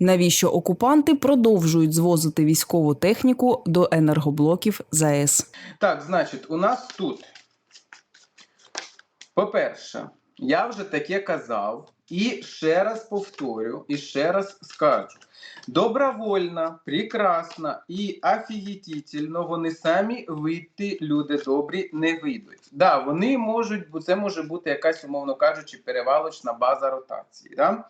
Навіщо окупанти продовжують звозити військову техніку до енергоблоків ЗАЕС? Так, значить, у нас тут, по-перше, я вже таке казав, і ще раз повторю, і ще раз скажу. Добровольно, прекрасно і офігітельно вони самі вийти, люди добрі, не вийдуть. Да, вони можуть, бо це може бути якась, умовно кажучи, перевалочна база ротації. Да?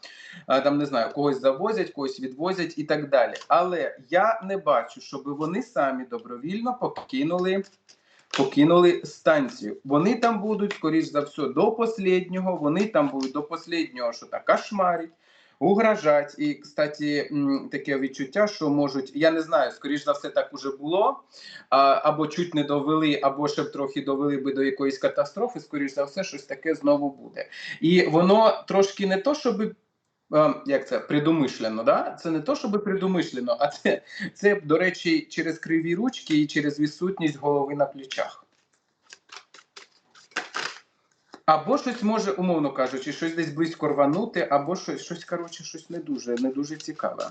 Там не знаю, когось завозять, когось відвозять і так далі. Але я не бачу, щоб вони самі добровільно покинули покинули станцію. Вони там будуть, скоріш за все, до останнього. Вони там будуть до останнього, що так кошмарить, угрожать. І, кстати, таке відчуття, що можуть, я не знаю, скоріш за все, так уже було. Або чуть не довели, або ще б трохи довели би до якоїсь катастрофи. Скоріш за все, щось таке знову буде. І воно трошки не то, щоб. Е, Як це предумишлено, да? Це не то, щоб предумишлено, а це, це, до речі, через криві ручки і через відсутність голови на плечах. Або щось може, умовно кажучи, щось десь близько рванути, або щось, щось коротше, щось не дуже, не дуже цікаве.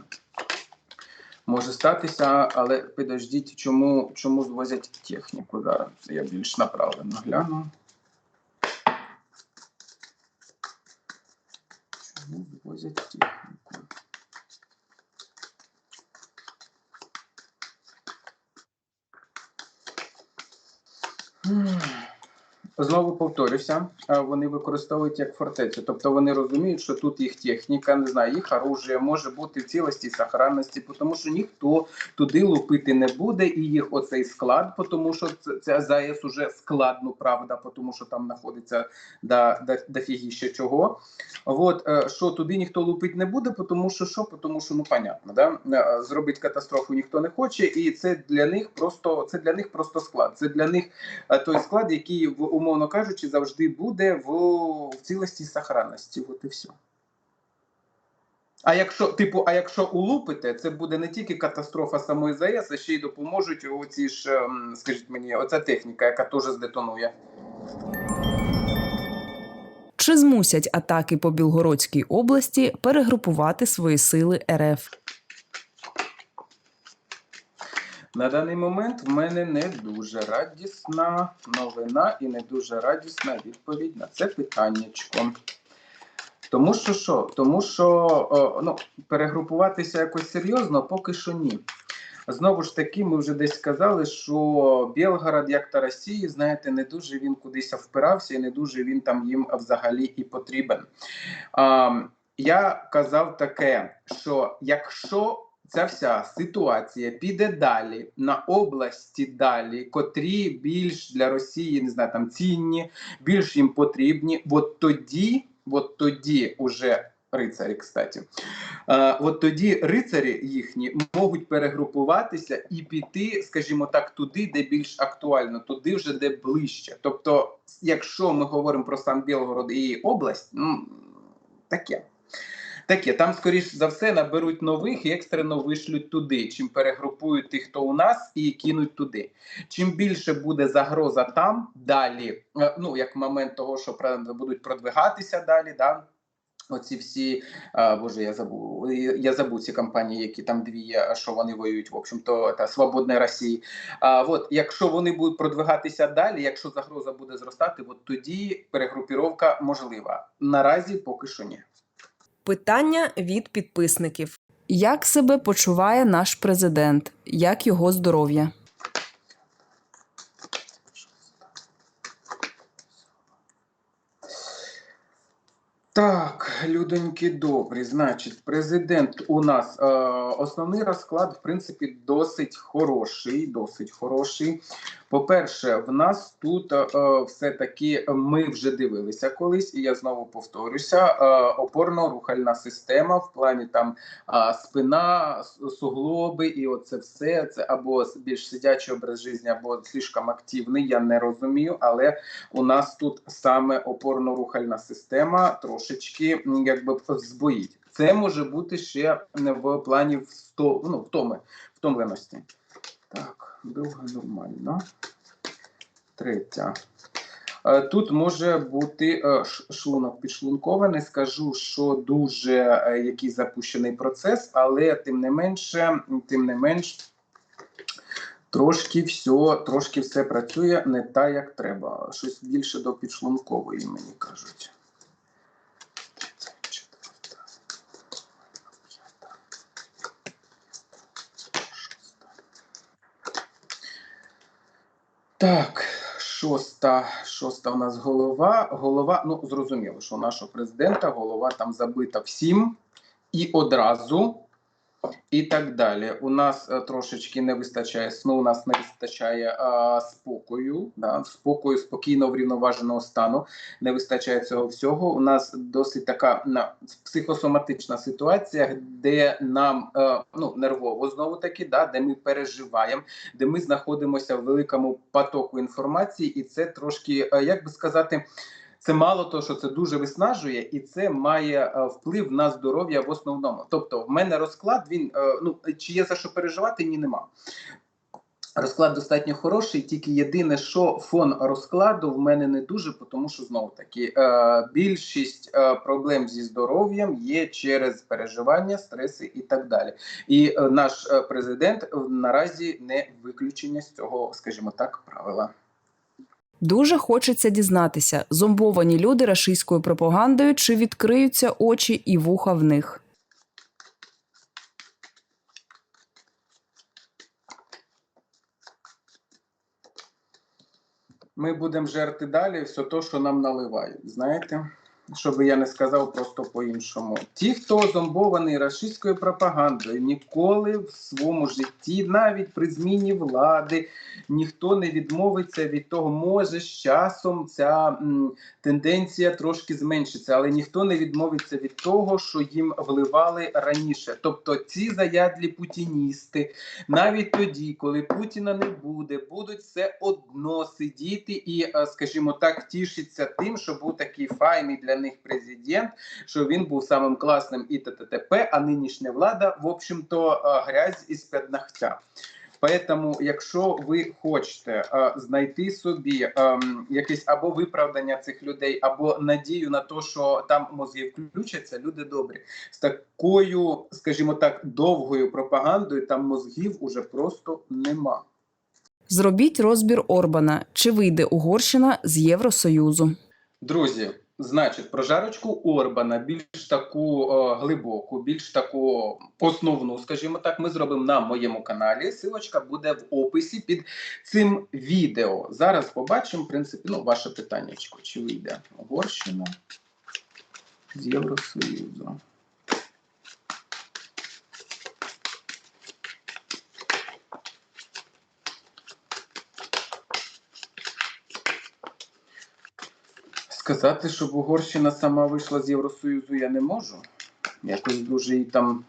Може статися, але підождіть, чому, чому звозять техніку зараз. Я більш направлено гляну. Чому звозять техніку? М. Знову повторюся, вони використовують як фортецю. Тобто вони розуміють, що тут їх техніка, не знаю, їх оружие може бути в цілості сохранності, тому що ніхто туди лупити не буде, і їх оцей склад, тому що це ЗАЕС уже складно, правда, тому що там знаходиться дофігіще чого. От е, що туди ніхто лупить не буде, тому що що, тому що ну понятно, да? Е, зробити катастрофу ніхто не хоче, і це для них просто це для них просто склад. Це для них е, той склад, який в умовно кажучи, завжди буде в, в цілості і сохранності. От і все. А якщо, типу, а якщо улупите, це буде не тільки катастрофа самої ЗАЕС, а ще й допоможуть оці ж, ем, скажіть мені, оця техніка, яка теж здетонує. Чи змусять атаки по Білгородській області перегрупувати свої сили РФ? На даний момент в мене не дуже радісна новина і не дуже радісна відповідь на це питаннячко. Тому що що? Тому що о, ну, перегрупуватися якось серйозно поки що ні. Знову ж таки, ми вже десь сказали, що Білгород, як та Росії, знаєте, не дуже він кудись впирався, і не дуже він там їм взагалі і потрібен. А, я казав таке, що якщо ця вся ситуація піде далі на області далі, котрі більш для Росії не знаю, там цінні, більш їм потрібні, от тоді, от тоді уже рицарі, кстати. Е, от тоді рицарі їхні можуть перегрупуватися і піти, скажімо так, туди, де більш актуально, туди вже де ближче. Тобто, якщо ми говоримо про сам Білгород і область, ну таке. Таке, там, скоріш за все, наберуть нових і екстрено вишлють туди, чим перегрупують тих, хто у нас, і кинуть туди. Чим більше буде загроза там далі, е, ну як момент того, що будуть продвигатися далі, да. Оці всі, а, боже, я забув, я забув ці компанії, які там дві є, що вони воюють, в общем-то, та Свободна Росія. А от якщо вони будуть продвигатися далі, якщо загроза буде зростати, от тоді перегрупіровка можлива. Наразі поки що ні. Питання від підписників: як себе почуває наш президент? Як його здоров'я? Так, людоньки добрі. Значить, президент у нас е, основний розклад, в принципі, досить хороший. Досить хороший. По-перше, в нас тут е, все-таки ми вже дивилися колись, і я знову повторюся: е, опорно-рухальна система в плані там е, спина, суглоби, і оце все це або більш сидячий образ життя, або слишком активний. Я не розумію, але у нас тут саме опорно-рухальна система трошечки якби збоїть. Це може бути ще в плані ну, втоми, втомленості. Так, друга нормально. Третя. Е, Тут може бути е, шлунок підшлункований. Скажу, що дуже е, який запущений процес, але тим не менше, тим не менш, трошки все, трошки все працює не так, як треба. Щось більше до підшлункової, мені кажуть. Так, шоста, шоста у нас голова. Голова, ну зрозуміло, що у нашого президента голова там забита всім і одразу, і так далі. У нас е, трошечки не вистачає сну, у нас не вистачає е, спокою, да, спокою, спокійно врівноваженого стану. Не вистачає цього всього. У нас досить така на, психосоматична ситуація, де нам е, ну, нервово знову таки, да, де ми переживаємо де ми знаходимося в великому потоку інформації, і це трошки, е, як би сказати, це мало того, що це дуже виснажує, і це має е, вплив на здоров'я в основному. Тобто, в мене розклад він е, ну чи є за що переживати? Ні, нема. Розклад достатньо хороший, тільки єдине, що фон розкладу в мене не дуже, тому що знову таки е, більшість проблем зі здоров'ям є через переживання, стреси і так далі. І наш президент наразі не виключення з цього, скажімо так, правила. Дуже хочеться дізнатися, зомбовані люди рашистською пропагандою, чи відкриються очі і вуха в них. Ми будемо жерти далі все те, що нам наливають. Знаєте, щоб я не сказав просто по-іншому. Ті, хто зомбований рашистською пропагандою, ніколи в своєму житті, навіть при зміні влади, ніхто не відмовиться від того. Може, з часом ця м, тенденція трошки зменшиться, але ніхто не відмовиться від того, що їм вливали раніше. Тобто ці заядлі путіністи, навіть тоді, коли Путіна не буде, будуть все одно сидіти і, е, скажімо так, тішиться тим, що був такий файний для них президент, що він був самим класним і т.т.т.п., а нинішня влада, в общем-то, е, грязь із-під ногтя. Поэтому, якщо ви хочете е, знайти собі е, якесь або виправдання цих людей, або надію на те, що там мозги включаться, люди добрі. З такою, скажімо так, довгою пропагандою там мозгів уже просто нема. Зробіть розбір Орбана, чи вийде Угорщина з Євросоюзу. Друзі, значить, прожарочку Орбана більш таку о, глибоку, більш таку основну, скажімо так, ми зробимо на моєму каналі. Силочка буде в описі під цим відео. Зараз побачимо, в принципі, ну, ваше питання, чи вийде Угорщина з Євросоюзу. Сказати, щоб Угорщина сама вийшла з Євросоюзу, я не можу. Якось дуже їй там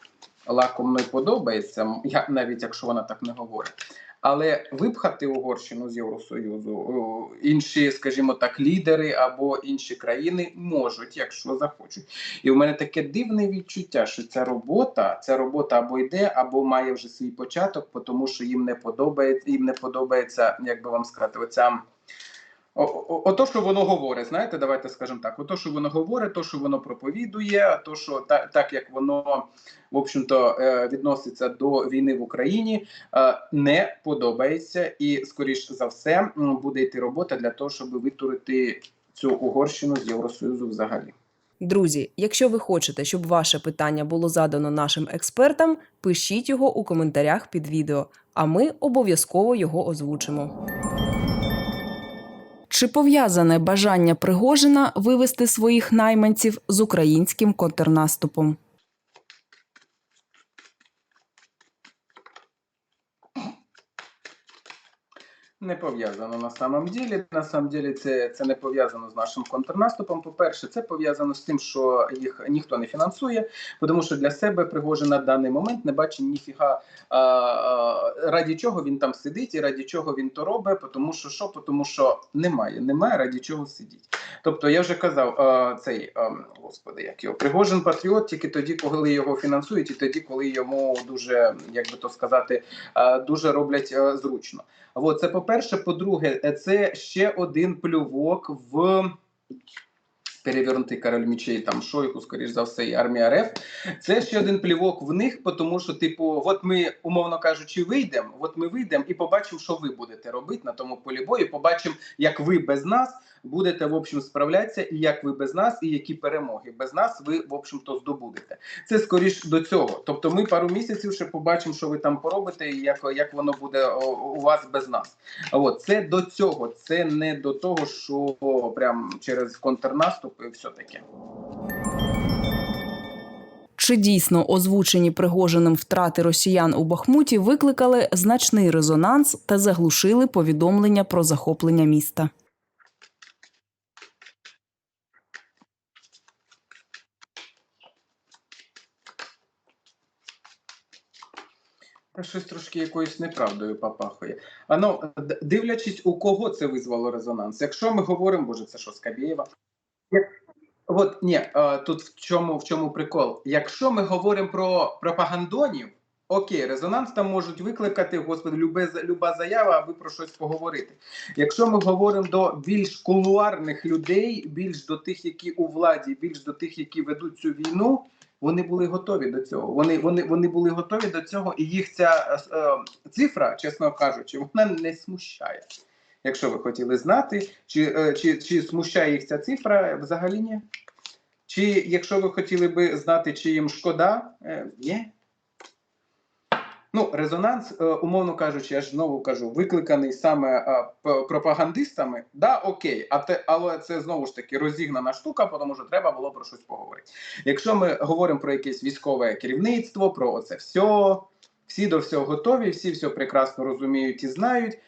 лакомно й подобається, навіть якщо вона так не говорить. Але випхати Угорщину з Євросоюзу інші, скажімо так, лідери або інші країни можуть, якщо захочуть. І в мене таке дивне відчуття, що ця робота, ця робота або йде, або має вже свій початок, тому що їм не подобається, їм не подобається, як би вам сказати, оця. Ото, що воно говорить, знаєте, давайте скажемо так: ото, що воно говорить, то, що воно проповідує, то, що так, так як воно, в общем-то, е, відноситься до війни в Україні, е, не подобається, і, скоріш за все, буде йти робота для того, щоб витурити цю Угорщину з Євросоюзу взагалі. Друзі, якщо ви хочете, щоб ваше питання було задано нашим експертам, пишіть його у коментарях під відео, а ми обов'язково його озвучимо. Чи пов'язане бажання Пригожина вивести своїх найманців з українським контрнаступом? Не пов'язано на самом ділі. На самом ділі це, це не пов'язано з нашим контрнаступом. По-перше, це пов'язано з тим, що їх ніхто не фінансує, тому що для себе Пригожин на даний момент не бачить ніфіга а, а, раді чого він там сидить і раді чого він то робить, тому що що? Тому що немає, немає раді чого сидіть. Тобто, я вже казав, е, цей е, господи, як його Пригожин патріот тільки тоді, коли його фінансують, і тоді, коли йому дуже, як би то сказати, е, дуже роблять е, зручно. От це по-перше. По-друге, е, це ще один плювок в. Перевернутий король мічей, там Шойку, скоріш за все, і армія РФ. Це ще один плівок в них, тому що, типу, от ми, умовно кажучи, вийдемо, от ми вийдемо і побачимо, що ви будете робити на тому полі бою. Побачимо, як ви без нас будете в общем справлятися, і як ви без нас, і які перемоги без нас ви в общем-то здобудете. Це скоріш до цього. Тобто, ми пару місяців ще побачимо, що ви там поробите, і як, як воно буде у вас без нас. От це до цього, це не до того, що прям через контрнаступ і все таке. Чи дійсно озвучені Пригожиним втрати росіян у Бахмуті викликали значний резонанс та заглушили повідомлення про захоплення міста? Щось трошки якоюсь неправдою попахує. А ну, дивлячись, у кого це визвало резонанс. Якщо ми говоримо, боже, це що, Скабєєва? От ні, е, тут в чому, в чому прикол? Якщо ми говоримо про пропагандонів, окей, резонанс там можуть викликати, господи, любе, люба заява, аби про щось поговорити. Якщо ми говоримо до більш кулуарних людей, більш до тих, які у владі, більш до тих, які ведуть цю війну, вони були готові до цього. Вони, вони, вони були готові до цього, і їх ця е, цифра, чесно кажучи, вона не смущає. Якщо ви хотіли знати, чи, е, чи, чи смущає їх ця цифра, взагалі ні. Чи якщо ви хотіли би знати, чи їм шкода, е, ні. Ну, резонанс, е, умовно кажучи, я ж знову кажу, викликаний саме е, пропагандистами, да, окей, а те, але це знову ж таки розігнана штука, тому що треба було про щось поговорити. Якщо ми говоримо про якесь військове керівництво, про оце все, всі до всього готові, всі все прекрасно розуміють і знають.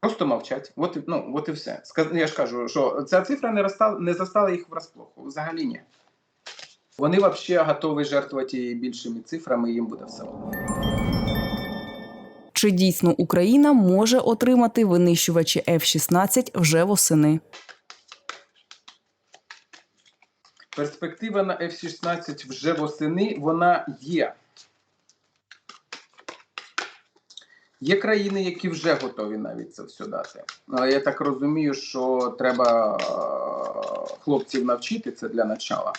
Просто мовчать. От, ну, от і все. Я ж кажу, що ця цифра не, розстала, не застала їх врасплох. Взагалі ні. Вони взагалі готові жертвувати і більшими цифрами, і їм буде все. Чи дійсно Україна може отримати винищувачі F-16 вже восени? Перспектива на F-16 вже восени вона є. Є країни, які вже готові навіть це все дати. Але я так розумію, що треба е, хлопців навчити це для начала.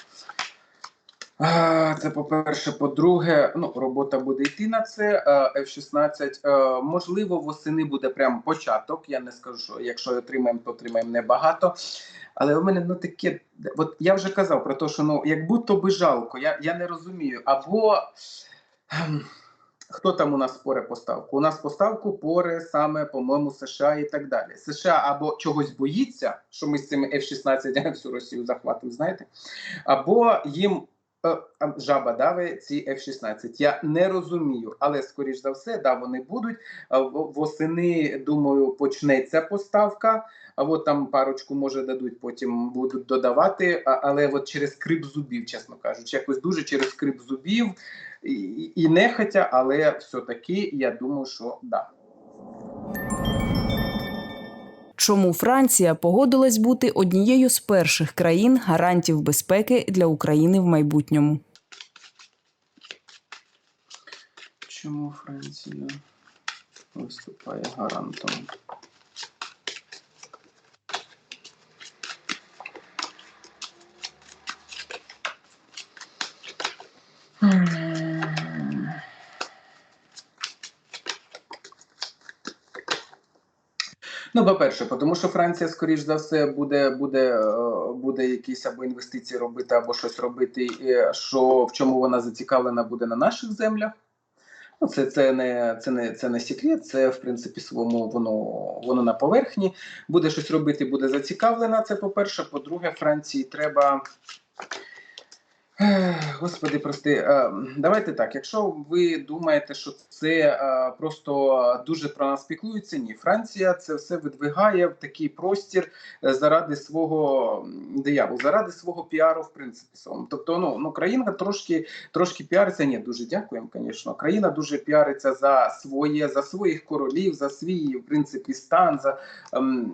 Це по-перше. По-друге, ну, робота буде йти на це. Е, F-16. е, Можливо, восени буде прям початок. Я не скажу, що якщо отримаємо, то отримаємо небагато. Але у мене ну таке, от я вже казав про те, що ну як будто би жалко, я, я не розумію. Або хто там у нас поре поставку? У нас поставку поре саме, по-моєму, США і так далі. США або чогось боїться, що ми з цими F-16 всю Росію захватимо, знаєте, або їм. Е, Жаба дави ці F-16. Я не розумію, але скоріш за все, да, вони будуть. Е, Восени, думаю, почнеться поставка. А от там парочку може дадуть, потім будуть додавати. Але от через скрип зубів, чесно кажучи, якось дуже через скрип зубів і, і нехотя, але все-таки я думаю, що да. Чому Франція погодилась бути однією з перших країн гарантів безпеки для України в майбутньому? Чому Франція виступає гарантом? Ну, по-перше, тому що Франція, скоріш за все, буде, буде, е, буде якісь або інвестиції робити, або щось робити, е, що в чому вона зацікавлена буде на наших землях. Ну, це, це, не, це, не, це не секрет, це в принципі своєму воно, воно на поверхні. Буде щось робити, буде зацікавлена. Це по-перше. По-друге, Франції треба. Господи, прости, Е, давайте так. Якщо ви думаєте, що це е, просто дуже про нас піклується, ні, Франція це все видвигає в такий простір е, заради свого дияволу, заради свого піару, в принципі, своєму. Тобто, ну, ну країна трошки трошки піариться. Ні, дуже дякуємо, звісно. Країна дуже піариться за своє, за своїх королів, за свій в принципі стан. За ем,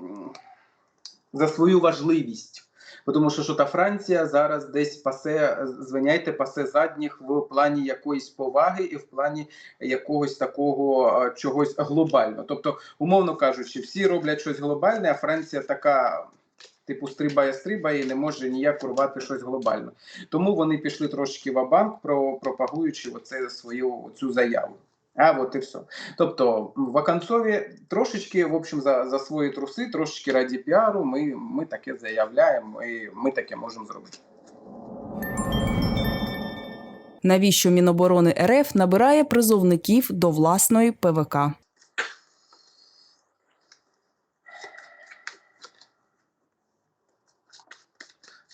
за свою важливість. Тому що, що та Франція зараз десь пасе, звиняйте, пасе задніх в плані якоїсь поваги і в плані якогось такого чогось глобального. Тобто, умовно кажучи, всі роблять щось глобальне, а Франція така. Типу стрибає, стрибає і не може ніяк урвати щось глобальне. Тому вони пішли трошки в банк про пропагуючи оце свою цю заяву. А от і все. Тобто вакансові трошечки, в общем, за, за свої труси, трошечки раді піару, ми, ми таке заявляємо і ми таке можемо зробити. Навіщо Міноборони РФ набирає призовників до власної ПВК?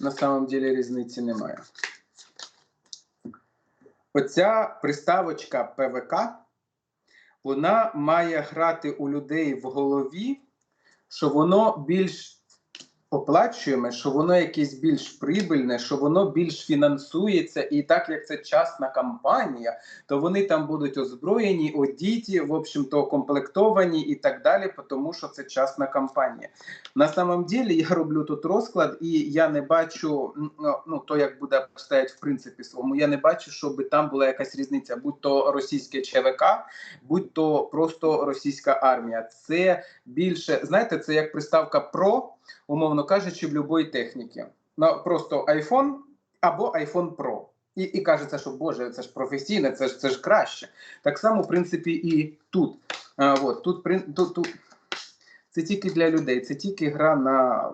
На самом деле різниці немає. Оця приставочка ПВК, вона має грати у людей в голові, що воно більш оплачуєме, що воно якесь більш прибильне, що воно більш фінансується, і так як це частна кампанія, то вони там будуть озброєні, одіті, в общем-то, комплектовані і так далі, тому що це частна кампанія. На самом деле я роблю тут розклад, і я не бачу ну, ну то як буде стоять в принципі своєму. Я не бачу, щоб там була якась різниця, будь то російське ЧВК, будь то просто російська армія. Це більше знаєте, це як приставка про, умовно кажучи, в будь-якій техніки. Ну просто iPhone або iPhone Pro. І, і кажеться, що Боже, це ж професійне, це ж це ж краще. Так само, в принципі, і тут. А, от, тут, тут, тут це тільки для людей, це тільки гра на,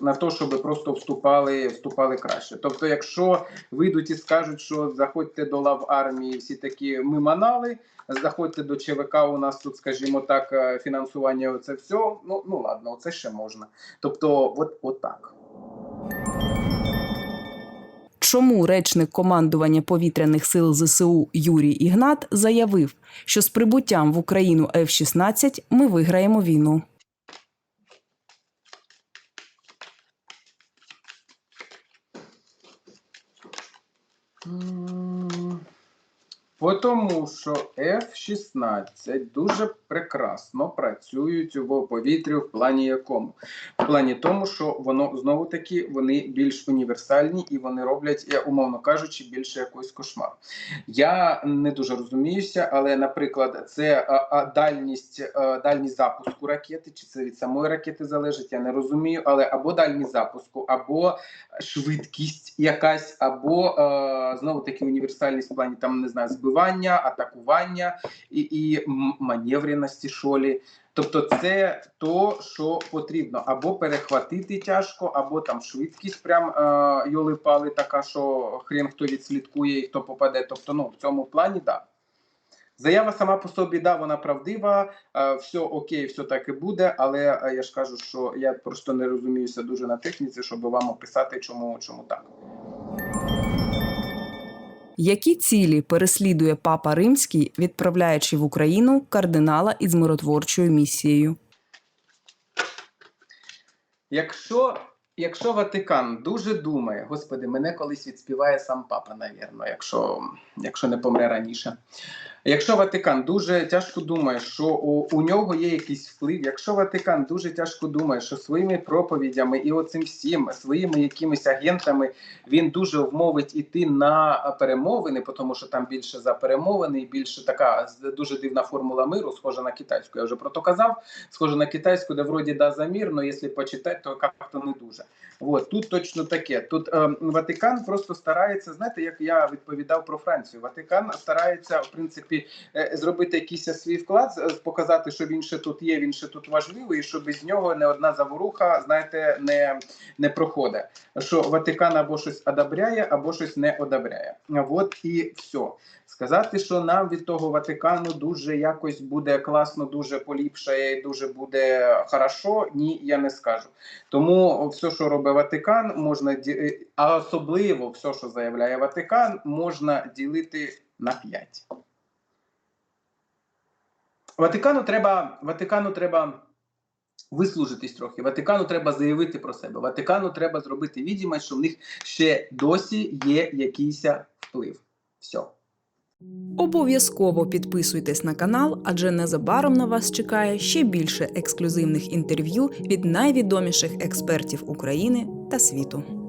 на те, щоб просто вступали, вступали краще. Тобто, якщо вийдуть і скажуть, що заходьте до лав армії, всі такі ми манали, заходьте до ЧВК, у нас тут, скажімо так, е, фінансування, це все. Ну, ну ладно, це ще можна. Тобто, от, от так. Чому речник командування повітряних сил ЗСУ Юрій Ігнат заявив, що з прибуттям в Україну F-16 ми виграємо війну? М, Тому що F-16 дуже прекрасно працюють в повітрі в плані якому? В плані тому, що воно знову таки вони більш універсальні і вони роблять, умовно кажучи, більше якийсь кошмар. Я не дуже розуміюся, але, наприклад, це а, а, дальність, а, дальність запуску ракети, чи це від самої ракети залежить, я не розумію, але або дальність запуску, або швидкість якась, або е, знову таки універсальність в плані там не знаю, збивання, атакування і, і маневреності шолі. Тобто, це то, що потрібно, або перехватити тяжко, або там швидкість, прям е, йоли-пали, така, що хрен хто відслідкує і хто попаде. Тобто, ну в цьому плані. Да. Заява сама по собі, да, вона правдива, е, все окей, все так і буде, але е, я ж кажу, що я просто не розуміюся дуже на техніці, щоб вам описати, чому, чому так. Які цілі переслідує папа Римський, відправляючи в Україну кардинала із миротворчою місією? Якщо, якщо Ватикан дуже думає, господи, мене колись відспіває сам папа, навірно, якщо, якщо не помре раніше. Якщо Ватикан дуже тяжко думає, що у, у нього є якийсь вплив, якщо Ватикан дуже тяжко думає, що своїми проповідями і оцим всім своїми якимись агентами він дуже вмовить іти на перемовини, тому що там більше за перемовини, і більше така дуже дивна формула миру, схожа на китайську. Я вже про то казав. Схожа на китайську, де вроді да за мир, але якщо почитати, то як-то не дуже. От тут точно таке. Тут е, Ватикан просто старається, знаєте, як я відповідав про Францію. Ватикан старається, в принципі, е, зробити якийсь свій вклад, показати, що він ще тут є, він ще тут важливий, і що без нього не одна заворуха, знаєте, не, не проходить. Що Ватикан або щось одобряє, або щось не одобряє. От і все. Сказати, що нам від того Ватикану дуже якось буде класно, дуже поліпшає, і дуже буде хорошо. Ні, я не скажу. Тому все, що робить Ватикан, можна а особливо все, що заявляє Ватикан, можна ділити на п'ять. Ватикану треба, Ватикану треба вислужитись трохи. Ватикану треба заявити про себе. Ватикану треба зробити відомість, що в них ще досі є якийсь вплив. Все. Обов'язково підписуйтесь на канал, адже незабаром на вас чекає ще більше ексклюзивних інтерв'ю від найвідоміших експертів України та світу.